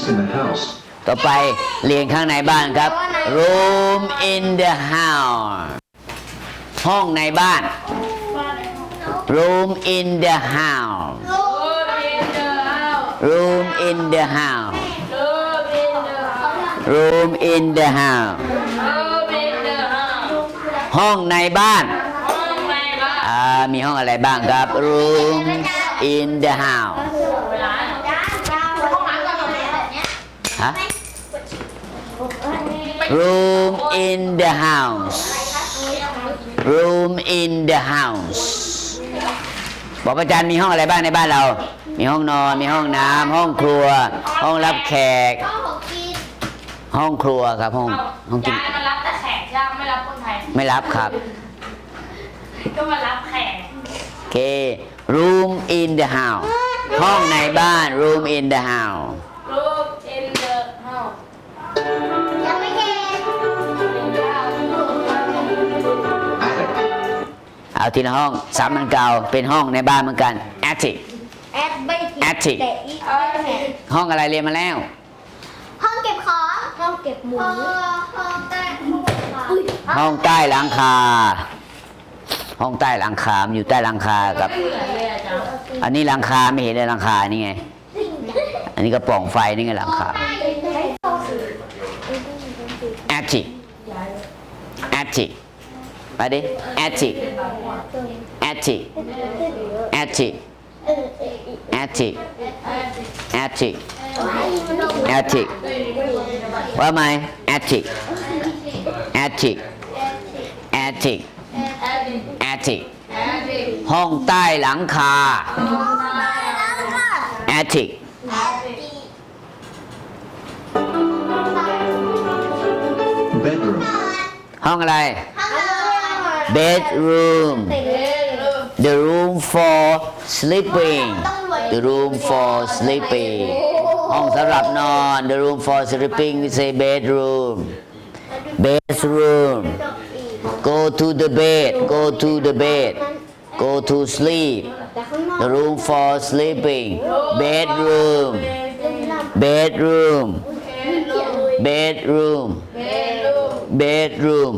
Rooms in the house. ต่อไปเรียนข้างในบ้านครับ room in the house ห้องในบ้าน room in the house room in the house room in the house ห้องในบ้านอ่ามีห้องอะไรบ้างครับ room in the house ฮะ room in the house room in the house บอกอาจารย์มีห้องอะไรบ้างในบ้านเรา มีห้องนอน มีห้องน้ำห้องครัว ห้องรับแขก ห้องครัวครับห้องห้องกินยายมารับแต่แขกใช่ไหมไม่รับคนไทย ไม่รับครับ ก็มารับแขกโอเค room in the house ห้องในบ้าน room in the house เอาทีละห้องสามมันเก่าเป็นห้องในบ้านเหมือนกัน attic แอดไม่ผิด Attic แต่อีกแหนห้องอะไรเรียนมาแล้ว ห้องเก็บของห้องเก็บหมูห้องใต้ห้องอุ้ยห้องใต้หลังคา ห้องใต้หลังคามันอยู่ใต้หลังคากับเหมือนเลยอาจารย์อันนี้หลังคาไม่เห็นเลยหลังคานี่ไง อันนี้กระป๋องไฟนี่ไงหลังคา attic attic ไปดิ attic attic attic attic attic attic ว่าไหม attic attic attic attic ห้องใต้หลังคา attic Bedroom. ห้องอะไร bedroom the room for sleeping the room for sleeping ห้องสำหรับนอน the room for sleeping we say bedroom bedroom go to the bed go to the bed go to sleep the room for sleeping bedroom bedroom bedroom bedroom bedroom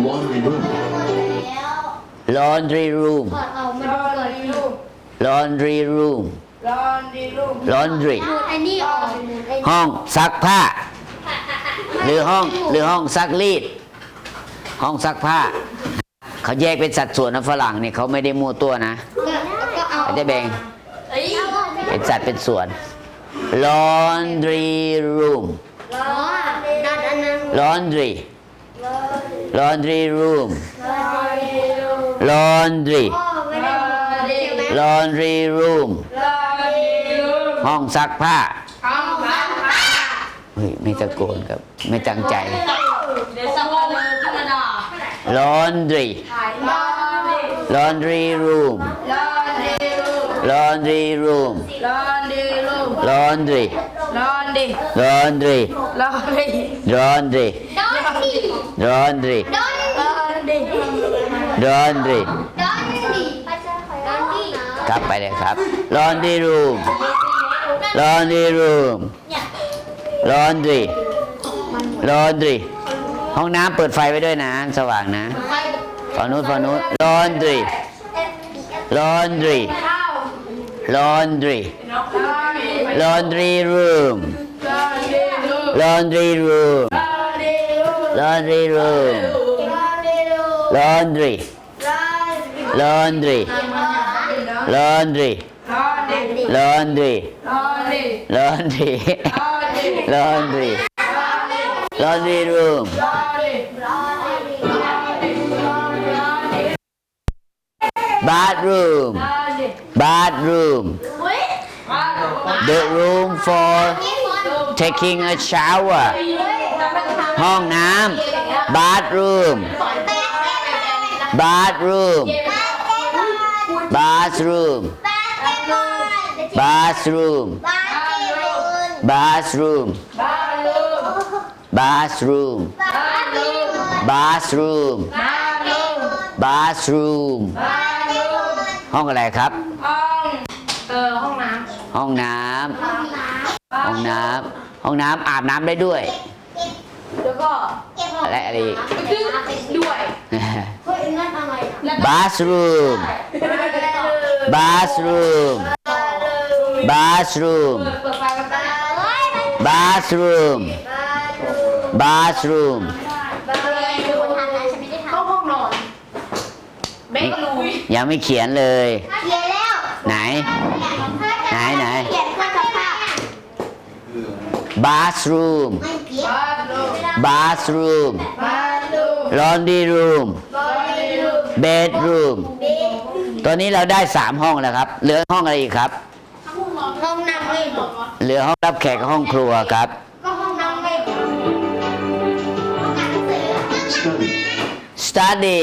Laundry room. laundry room ถอดออกมาดูก่อน laundry room laundry ดูดไอ้นี่ออกดูดไอ้นี่ห้องซักผ้า หรือห้องหรือห้องซักรีด ห้องซักผ้า เขาแยกเป็นสัดส่วนนะฝรั่งเนี่ยเขาไม่ได้มั่วตัวนะก็ก็เอาเขาจะแบ่งเอ้ยเป็นสัดเป็นส่วน laundry room laundry laundry room laundry laundry room ห้องซักผ้า เฮ้ย ไม่ตะโกนครับ ไม่ตั้งใจ laundry laundry room laundry room laundry laundry laundry ดอนดี laundry ดอนดี laundry ดอนดีดอนดีกลับไปเลยครับ laundry room laundry room laundry laundry ห้องน้ำเปิดไฟไว้ด้วยนะ สว่างนะฝั่งนู้นฝั่งนู้น laundry laundry laundry laundry room. Laundry room. Laundry room. Laundry. Laundry. Laundry. Laundry. Laundry. Laundry. Laundry room. Bathroom. Bathroom the room for taking a shower ห้องน้ำ bathroom bathroom bathroom bathroom bathroom bathroom bathroom bathroom ห้องอะไรครับ ห้องเออห้องน้ ห้องน้ำห้องน้ำห้องน้ำห้องน้ำอาบน้ำได้ด้วย แล้วก็ำเก็บห้องอะไรอะไรอีกด้วยเฮ้ยนั่นอะไรอะ bathroom bathroom bathroom เปิดเปิดไฟกันได้เฮ้ยมัน bathroom bathroom ดูคนทำนะฉันไม่ได้ทห้องห้องนอนเบดรูมยังไม่เขียนเลยำเขียนแล้วไหนไหนไหน เขียนข้อกับข้า bathroom ไม่เขียนบ้านรูม bathroom บ้านรูม laundry room บ้านรูม bedroom ตอนนี้เราได้สามห้องแล้วครับ เหลือห้องอะไรอีกครับ ห้องน้ำไม่หมดเหลือห้องรับแขกกับห้องครัวครับก็ห้องน้ำไม่หมดห้องอ่านหนังสือ study, study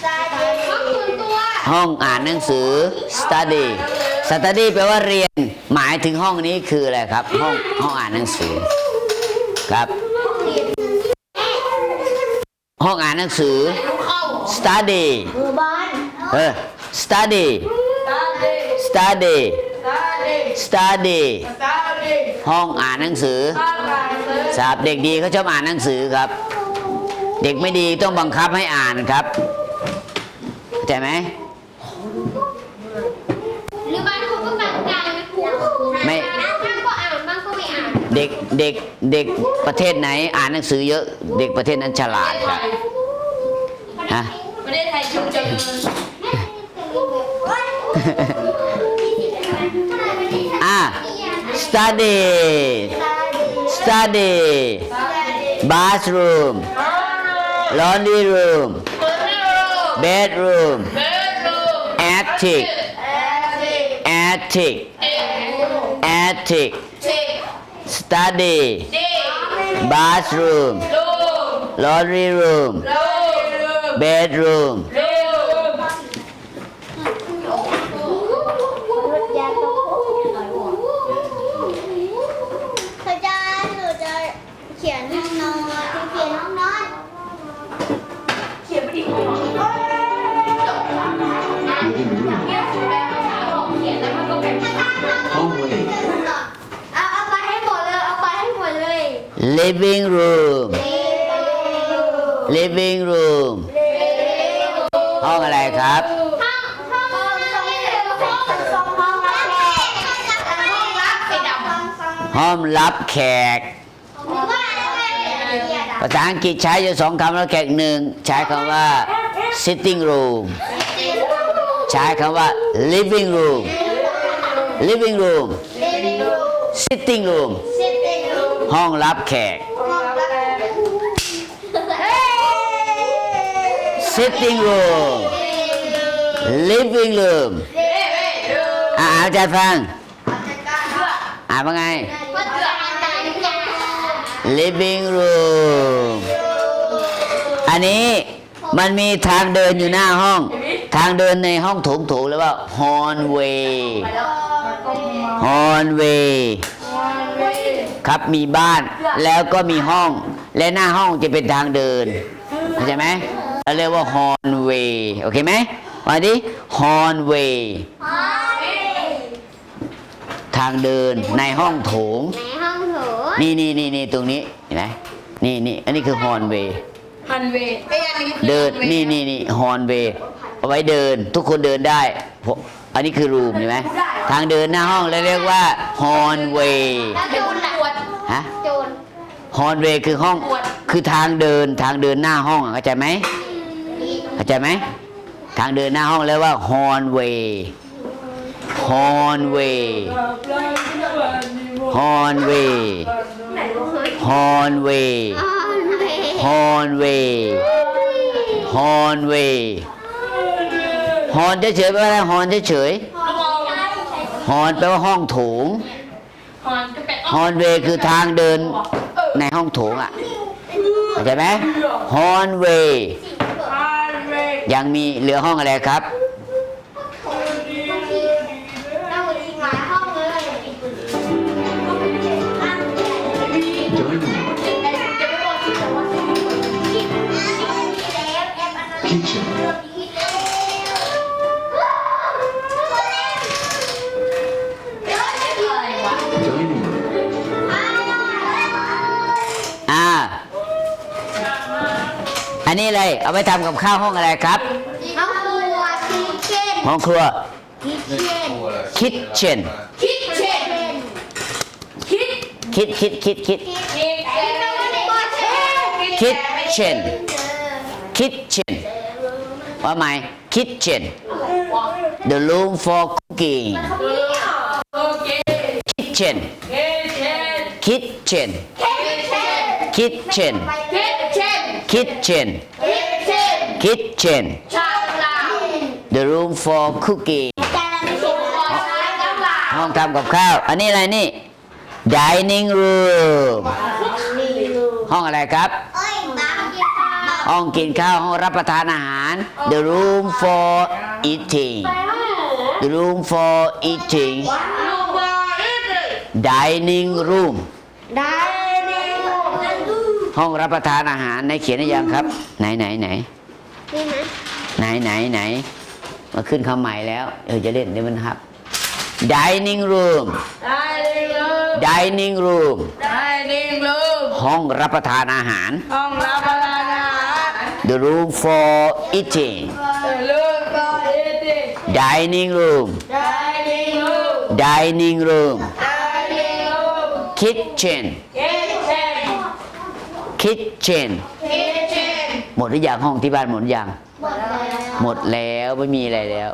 ใช่ห้องส่วนตัวห้องอ่านหนังสือ study study แปลว่าเรียนหมายถึงห้องนี้คืออะไรครับ ห้องห้องอ่านหนังสือครับ ห้องอ่านหนังสือ study หมู่บ้านเออ study study study ห้องอ่านหนังสือตาบเด็กดีเขาชอบอ่านหนังสือครับ เด็กไม่ดีต้องบังคับให้อ่านครับเข้าใจไหม เด็กเด็กเด็กประเทศไหนอ่านหนังสือเยอะเด็กประเทศนั้นฉลาดครับฮะประเทศไทยชุมเจริญอะ study study bathroom laundry room bedroom เบดรูม attic แอร์ติก attic attic ติก study ดิ bathroom รูม laundry room รูม bedroom รู living room living room ห้องอะไรครับ ห้องห้องห้องห้องห้องรับแขกห้องรับไปดำห้องรับแขกหรือว่าอะไรเนี่ยภาษาอังกฤษใช้อยู่สองคำแล้วแขกหนึ่งใช้คำว่า sitting room ใช้คำว่า living room living room sitting room ห้องรับแขก sitting room living room อ่าอาจารย์ฟัง อ่านว่าไง living room อันนี้มันมีทางเดินอยู่หน้าห้อง ทางเดินในห้องโถงโถงเรียกว่า hallway hallway ครับมีบ้านแล้วก็มีห้อง และหน้าห้องจะเป็นทางเดินเข้าใจไหมเราเรียกว่า hallway โอเคไหมมาดิ hallway ทางเดินในห้องโถง ในห้องโถนี่นี่นี่นี่ตรงนี้เห็นไหมนี่นี่อันนี้คือฮอนเวย์ฮันเวย์ไอ้อันนี้คือเดินนี่นี่นี่ฮอนเวย์เอาไว้เดินทุกคนเดินได้เพราะอันนี้คือรูมเห็นไหมทางเดินหน้าห้องแล้วเรียกว่าฮอนเวย์แล้วโจรล่ะ ฮะโจร ฮอนเวย์คือห้องคือทางเดินทางเดินหน้าห้องอะเข้าใจไหมเข้าใจไหมทางเดินหน้าห้องเรียกว่าฮอนเวย์ฮอนเวย์ฮอนเวย์ฮอนเวย์อ๋อเว้ยฮอนเวย์ฮอนเวย์ฮอนเฉยๆแปลว่าอะไรฮอนเฉยๆฮอนแปลว่าห้องโถง ฮอนก็เป็น ฮอนเวย์คือทางเดินในห้องโถงอะเข้าใจไหมฮอนเวย์ยังมีเหลือห้องอะไรครับเเลย เอาไปทำกับข้าวห้องอะไรครับ ห้องครัวคิทเช่นห้องครัว คิทเช่น kitchen คิดเช่นคิดคิดคิดคิด คิดคิดเช่น kitchen kitchen ว่าไหม kitchen the room for cooking โอเค kitchen คิดเช่น kitchen kitchen คิดเช่น kitchen คิดเช่น kitchen ชาลา the room for cooking ขอใช้น้ำลาห้องทำกับข้าว อันนี้อะไรนี่ dining room ห้องอะไรครับเอ้ยน้ำกินข้าวห้องกินข้าว ห้องรับประทานอาหาร the room for eating the room for eating ลูกบอลเลย dining room ได้ในห้อง ห้องรับประทานอาหารในเขียนหรือยังครับ ไหนไหนไหนนี่นะไหนไหนไหนมาขึ้นคำใหม่แล้วเออจะเล่นเดี๋ยวมันครับ dining room ได้เลย dining room ได้เลยลูกห้องรับประทานอาหาร ห้องรับประทานอาหาร the room for eating ลูกบอลเอติ dining room ได้เลยลูก dining room ได้เลยลูก kitchen คิดเช่น kitchen คิดเช่นหมดหรือยังห้องที่บ้านหมดหรือยังหมดแล้ว หมดแล้วไม่มีอะไรแล้ว